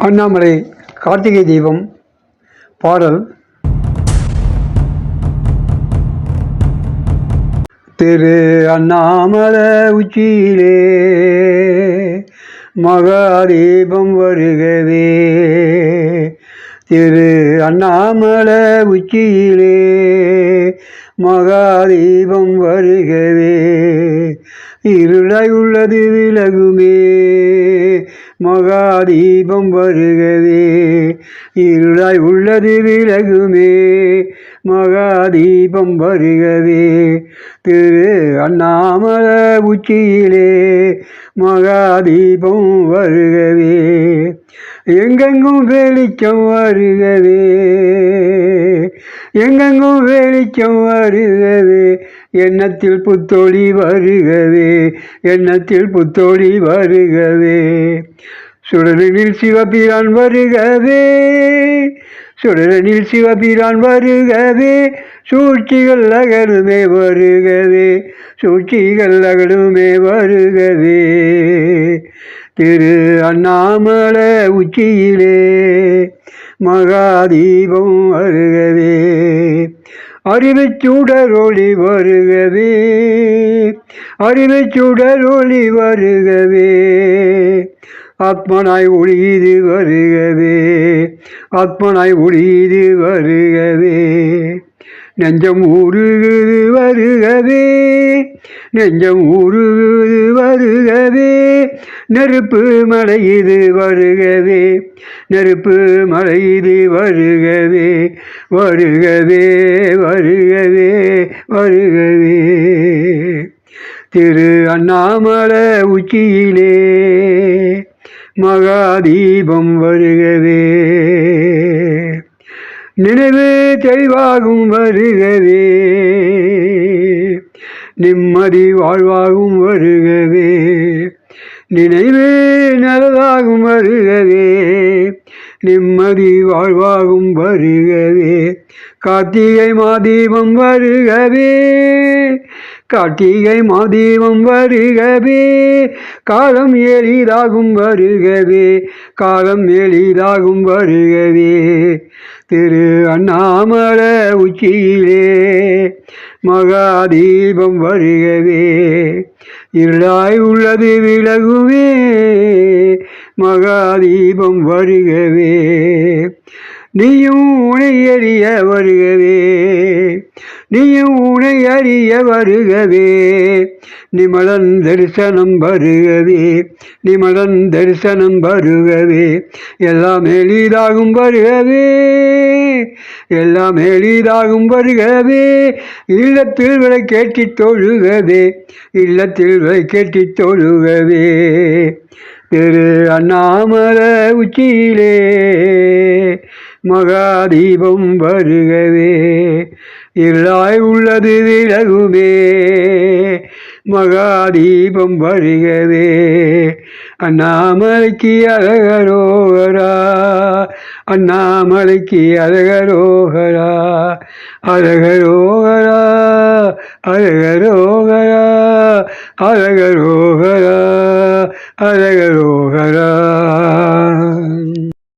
அண்ணாமலை கார்த்திகை தீபம் பாடல் திரு அண்ணாமலை உச்சியிலே மகாதீபம் வருகவே. திரு அண்ணாமலை உச்சியிலே மகாதீபம் வருகவே. இருளை உள்ளது விலகுமே. மகாதீபம் வருகவே. இருளாய் உள்ளது விலகுமே. மகாதீபம் வருகவே. திரு அண்ணாமல உச்சியிலே மகாதீபம் வருகவே. எங்கெங்கும் வெளிச்சம் வருகிறது எங்கெங்கும் வெளிச்சம் வருகிறது எண்ணத்தில் புத்தொழி வருகிறது எண்ணத்தில் புத்தொழி வருகிறது சுடரில் சிவபிரான் வருகவே சுடரனில் சிவபிரான் வருகவே சூழ்ச்சிகள் அகலுமே வருகவே சூழ்ச்சிகள் அகலுமே வருகவே. திரு அண்ணாமலை உச்சியிலே மகாதீபம் வருகவே அறிவுச் சுடரொளி வருகவே. அறிவுச் சுடரொளி வருகவே. ஆத்மனாய் ஒளிது வருகவே. ஆத்மனாய் ஒளிது வருகவே. நெஞ்சம் உருகுது வருகவே. நெஞ்சம் உருகுது வருகவே. நெருப்பு மலையுது வருகவே நெருப்பு மலையுது வருகவே வருகவே வருகவே வருகவே. திரு அண்ணாமலை உச்சியிலே மகாதீபம் வருகவே. நினைவு தெளிவாகும் வருகவே. நிம்மதி வாழ்வாகும் வருகவே. நினைவே நல்லதாகும் வருகிறதே நிம்மதி வாழ்வாகும் வருகவே. கார்த்திகை மாதீபம் வருகவே. கார்த்திகை மாதீபம் வருகவே. காலம் எளிதாகும் வருகவே. காலம் எளிதாகும் வருகவே. திரு அண்ணாமல உச்சியிலே மகாதீபம் வருகவே. இருளாய் உள்ளது விலகுவே. மகாதீபம் வருகவே. நீயும் அறிய வருகவே. நீயும் உனை அறிய வருகவே. நிமலன் தரிசனம் வருகவே. நிமலன் தரிசனம் வருகவே. எல்லாம் எளிதாகும் வருகவே. எல்லாம் எளிதாகும் வருகவே. இல்லத்தில் விலை கேட்டி தொழுகவே. இல்லத்தில் விலை கேட்டி தொழுகவே. திரு அண்ணாமலை உச்சியிலே தீபம் வருகவே. இருளாய் உள்ளது விலகுமே. மகாதீபம் வருகவே. அண்ணாமலைக்கு அழகரோகரா. அண்ணாமலைக்கு அழகரோகரா. அழகரோகரா. அழகரோகரா. அழகரோகரா. அழகரோகரா.